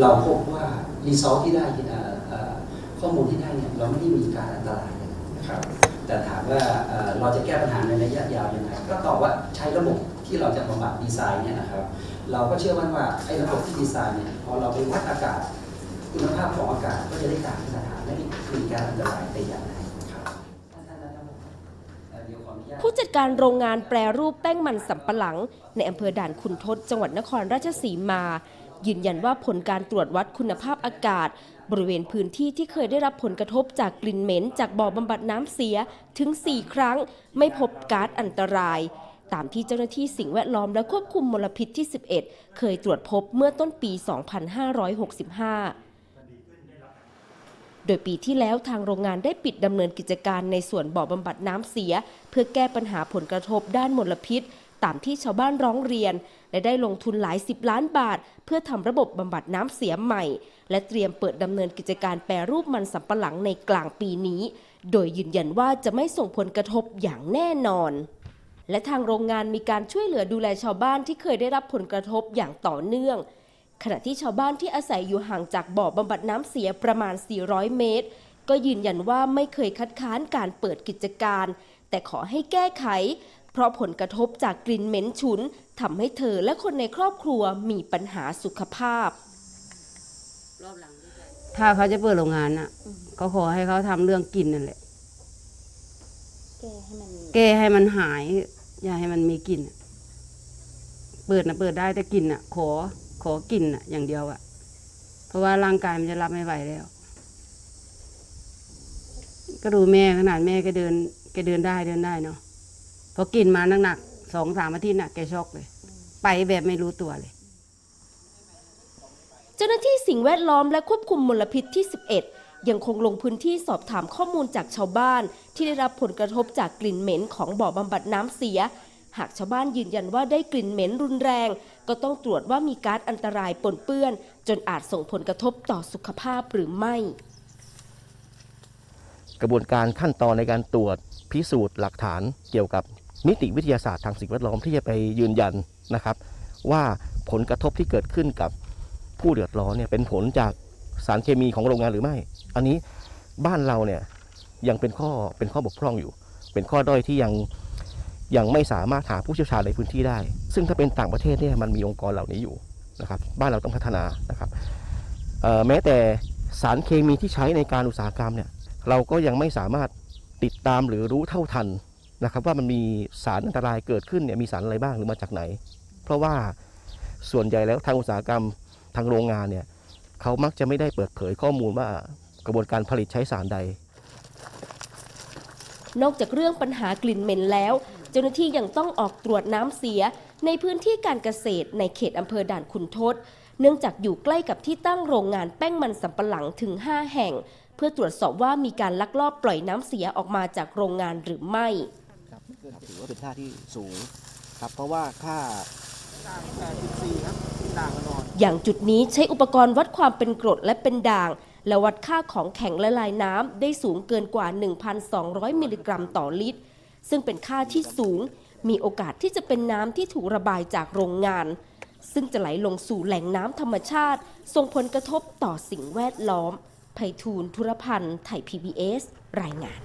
เราพบว่ารีซอสที่ได้เอ่อเอ่อข้อมูลที่ได้เนี่ยเราไม่ได้มีการอันตรายเลยนะครับแต่ถามว่าเอ่อเราจะแก้ปัญหาในระยะยาวยังไงก็ตอบว่าใช้ระบบที่เราจะบำบัดดีไซน์เนี่ยนะครับ เราก็เชื่อมั่นว่าไอ้ระบบที่ดีไซน์เนี่ยพอเราไปวัดอากาศ คุณภาพของอากาศก็จะได้ตามมาตรฐานไม่ได้มีการอันตรายแต่อย่างใดครับท่านท่านนะครับเอ่อเดี๋ยวขออนุญาตผู้จัดการโรงงานแปรรูปแป้งมันสำปะหลัง ในอำเภอด่านขุนทดจังหวัดนครราชสีมา ยืนยันว่าผลการตรวจวัดคุณภาพอากาศ บริเวณพื้นที่ที่เคยได้รับผลกระทบจากกลิ่นเหม็น จากบ่อบำบัดน้ำเสียถึง 4 ครั้ง ไม่พบก๊าซอันตราย ตามที่เจ้าหน้าที่สิ่งแวดล้อมและควบคุมมลพิษที่ 11 เคยตรวจพบเมื่อต้นปี 2565โดยปีที่แล้วทางโรงงานได้ปิดดำเนินกิจการในส่วนบ่อบำบัดน้ำเสีย เพื่อแก้ปัญหาผลกระทบด้านมลพิษ ตามที่ชาวบ้านร้องเรียน และได้ลงทุนหลายสิบล้านบาท เพื่อทำระบบบำบัดน้ำเสียใหม่ และเตรียมเปิดดำเนินกิจการแปรรูปมันสำปะหลังในกลางปีนี้ โดยยืนยันว่าจะไม่ส่งผลกระทบอย่างแน่นอน และทางโรงงานมีการช่วยเหลือดูแลชาวบ้านที่เคยได้รับผลกระทบอย่างต่อเนื่อง ขณะที่ชาวบ้านที่อาศัยอยู่ห่างจากบ่อบำบัดน้ำเสียประมาณ 400 เมตร ก็ยืนยันว่าไม่เคยคัดค้านการเปิดกิจการแต่ขอให้แก้ไข เพราะผลกระทบจากกลิ่นเหม็นฉุนทำให้เธอและคนในครอบครัวมีปัญหาสุขภาพ ถ้าเขาจะเปิดโรงงานอะก็ขอให้เขาทำเรื่องกินนั่นแหละแก้ให้มันหาย อย่าให้มันมีกลิ่นอะเปิดนะเปิดได้แต่กลินอะ ขอขอกินอะ อย่างเดียวอะเพราะว่าร่างกายมันจะรับไม่ไหวแล้ว ก็ดูแม่ขนาดแม่แกเดินแกเดินได้เดินได้เนาะ พอกินมาหนักๆสองสามอาทิตย์น่ะแกช็อกเลย ไปแบบไม่รู้ตัวเลย เจ้าหน้าที่สิ่งแวดล้อมและควบคุมมลพิษที่ 11 ยังคงลงพื้นที่สอบถามข้อมูลจากชาวบ้าน ที่ได้รับผลกระทบจากกลิ่นเหม็นของบ่อบำบัดน้ำเสีย หากชาวบ้านยืนยันว่าได้กลิ่นเหม็นรุนแรง ก็ต้องตรวจว่ามีก๊าซอันตรายปนเปื้อน จนอาจส่งผลกระทบต่อสุขภาพหรือไม่ กระบวนการขั้นตอนในการตรวจพิสูจน์หลักฐานเกี่ยวกับ นิติวิทยาศาสตร์ทางสิ่งแวดล้อมที่จะไปยืนยันนะครับ ว่าผลกระทบที่เกิดขึ้นกับผู้เดือดร้อนเนี่ยเป็นผลจากสารเคมีของโรงงานหรือไม่ อันนี้บ้านเราเนี่ยยังเป็นข้อเป็นข้อบกพร่องอยู่ เป็นข้อด้อยที่ยังยังไม่สามารถหาผู้เชี่ยวชาญในพื้นที่ได้ ซึ่งถ้าเป็นต่างประเทศเนี่ยมันมีองค์กรเหล่านี้อยู่นะครับบ้านเราต้องพัฒนานะครับแม้แต่สารเคมีที่ใช้ในการอุตสาหกรรมเนี่ยเราก็ยังไม่สามารถติดตามหรือรู้เท่าทัน นะครับว่ามันมีสารอันตรายเกิดขึ้นเนี่ยมีสารอะไรบ้างหรือมาจากไหน เพราะว่าส่วนใหญ่แล้วทางอุตสาหกรรมทางโรงงานเนี่ยเขามักจะไม่ได้เปิดเผยข้อมูลว่ากระบวนการผลิตใช้สารใด นอกจากเรื่องปัญหากลิ่นเหม็นแล้ว เจ้าหน้าที่ยังต้องออกตรวจน้ำเสียในพื้นที่การเกษตรในเขตอำเภอด่านขุนทดเนื่องจากอยู่ใกล้กับที่ตั้งโรงงานแป้งมันสำปะหลังถึง 5 แห่ง เพื่อตรวจสอบว่ามีการลักลอบปล่อยน้ำเสียออกมาจากโรงงานหรือไม่ ครับถือว่าเป็นค่าที่สูงครับ เพราะว่าค่า84ครับต่างกันนอนอย่างจุดนี้ใช้อุปกรณ์วัดความเป็นกรดและเป็นด่าง และวัดค่าของแข็งละลายน้ำได้สูงเกินกว่า 1,200 มิลลิกรัมต่อลิตร ซึ่งเป็นค่าที่สูง มีโอกาสที่จะเป็นน้ำที่ถูกระบายจากโรงงาน ซึ่งจะไหลลงสู่แหล่งน้ำธรรมชาติ ส่งผลกระทบต่อสิ่งแวดล้อมไพฑูรย์ธุรพันธ์ ไทย PBS รายงาน